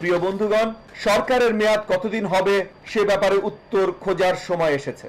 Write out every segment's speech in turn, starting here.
প্রিয় বন্ধুগণ, সরকারের মেয়াদ কতদিন হবে সে ব্যাপারে উত্তর খোঁজার সময় এসেছে।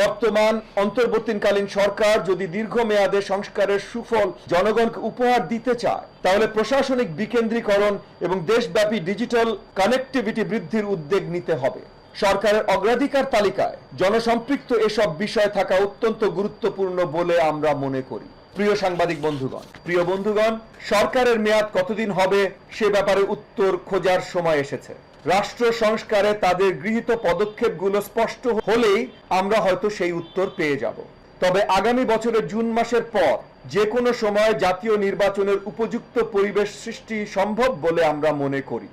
বর্তমান, অন্তর্বর্তীকালীন সরকার যদি দীর্ঘমেয়াদে সংস্কারের সুফল জনগণকে উপহার দিতে চায়, তাহলে প্রশাসনিক বিকেন্দ্রীকরণ এবং দেশব্যাপী ডিজিটাল কানেক্টিভিটি বৃদ্ধির উদ্যোগ নিতে হবে। সরকারের অগ্রাধিকার তালিকায় জনসম্পৃক্ত এসব বিষয় থাকা অত্যন্ত গুরুত্বপূর্ণ বলে আমরা মনে করি। প্রিয় সাংবাদিক বন্ধুগণ, প্রিয় বন্ধুগণ, সরকারের মেয়াদ কতদিন হবে সে ব্যাপারে উত্তর খোঁজার সময় এসেছে। রাষ্ট্র সংস্কারে তাদের গৃহীত পদক্ষেপগুলো স্পষ্ট হলেই আমরা হয়তো সেই উত্তর পেয়ে যাব। তবে আগামী বছরের জুন মাসের পর যে কোনো সময় জাতীয় নির্বাচনের উপযুক্ত পরিবেশ সৃষ্টি সম্ভব বলে আমরা মনে করি।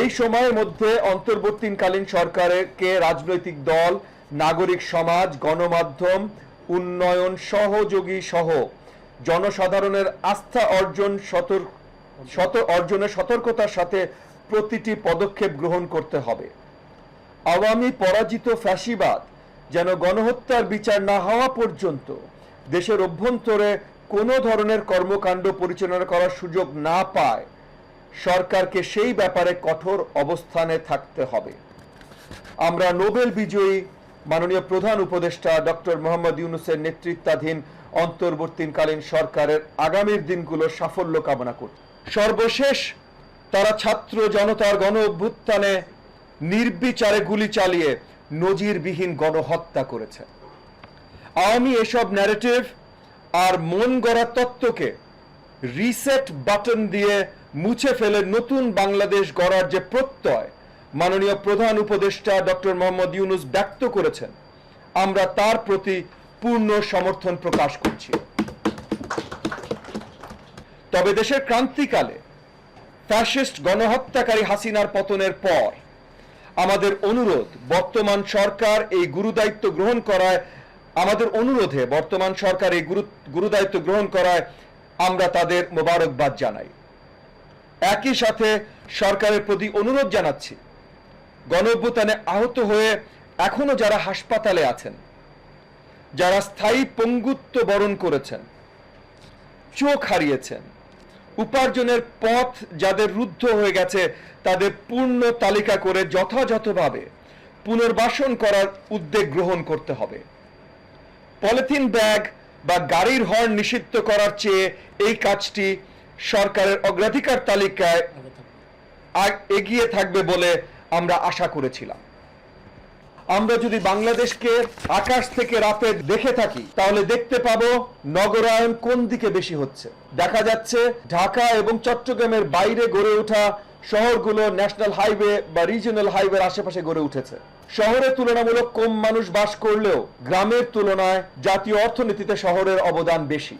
এই সময়ের মধ্যে অন্তর্বর্তীকালীন সরকারকে রাজনৈতিক দল, নাগরিক সমাজ, গণমাধ্যম উন্নয়ন সহযোগী সহ জনসাধারণের আস্থা অর্জন সতর্ক অর্জনের সতর্কতার সাথে প্রতিটি পদক্ষেপ গ্রহণ করতে হবে। আওয়ামী পরাজিত ফ্যাসিবাদ যেন গণহত্যার বিচার না হওয়া পর্যন্ত দেশের অভ্যন্তরে কোনো ধরনের কর্মকাণ্ড পরিচালনা করার সুযোগ না পায়, সরকারকে সেই ব্যাপারে কঠোর অবস্থানে থাকতে হবে। আমরা নোবেল বিজয়ী মাননীয় প্রধান উপদেষ্টা ডক্টর মোহাম্মদ ইউনুসের নেতৃত্বাধীন অন্তর্বর্তীকালীন সরকারের আগামীর দিনগুলো সাফল্য কামনা করি। সর্বশেষ তারা ছাত্র জনতার গণ অভ্যুত্থানে নির্বিচারে গুলি চালিয়ে নজিরবিহীন গণহত্যা করেছে। আওয়ামী এসব ন্যারেটিভ আর মন গড়া তত্ত্বকে রিসেট বাটন দিয়ে মুছে ফেলে নতুন বাংলাদেশ গড়ার যে প্রত্যয় মাননীয় প্রধান উপদেষ্টা ডক্টর মোহাম্মদ ইউনুস ব্যক্ত করেছেন। আমরা তার প্রতি পূর্ণ সমর্থন প্রকাশ করছি। তবে দেশের ক্রান্তিকালে ফ্যাসিস্ট গণহত্যাকারী হাসিনার পতনের পর আমাদের অনুরোধ, বর্তমান সরকার এই গুরুদায়িত্ব গ্রহণ করায়, আমাদের অনুরোধে বর্তমান সরকার এই গুরু গুরুদায়িত্ব গ্রহণ করায় আমরা তাদের মোবারকবাদ জানাই। একই সাথে সরকারের প্রতি অনুরোধ জানাচ্ছি গণঅভ্যুত্থানে আহত হয়ে এখনও যারা হাসপাতালে আছেন যারা স্থায়ী পঙ্গুত্ব বরণ করেছেন চোখ হারিয়েছেন উপার্জনের পথ যাদের রুদ্ধ হয়ে গেছে তাদের পূর্ণ তালিকা করে যথাযথভাবে পুনর্বাসন করার উদ্যোগ গ্রহণ করতে হবে। পলিথিন ব্যাগ বা গাড়ির হর্ন নিষিদ্ধ করার চেয়ে এই কাজটি সরকারের অগ্রাধিকার তালিকায় এগিয়ে থাকবে বলে আমরা আশা করেছিলাম। আমরা যদি বাংলাদেশকে আকাশ থেকে রাতে দেখে থাকি, তাহলে দেখতে পাবো নগরায়ন কোন দিকে বেশি হচ্ছে। দেখা যাচ্ছে ঢাকা এবং চট্টগ্রামের বাইরে গড়ে ওঠা শহরগুলো ন্যাশনাল হাইওয়ে বা রিজিওনাল হাইওয়ের আশেপাশে গড়ে উঠেছে। শহরে তুলনামূলক কম মানুষ বাস করলেও গ্রামের তুলনায় জাতীয় অর্থনীতিতে শহরের অবদান বেশি।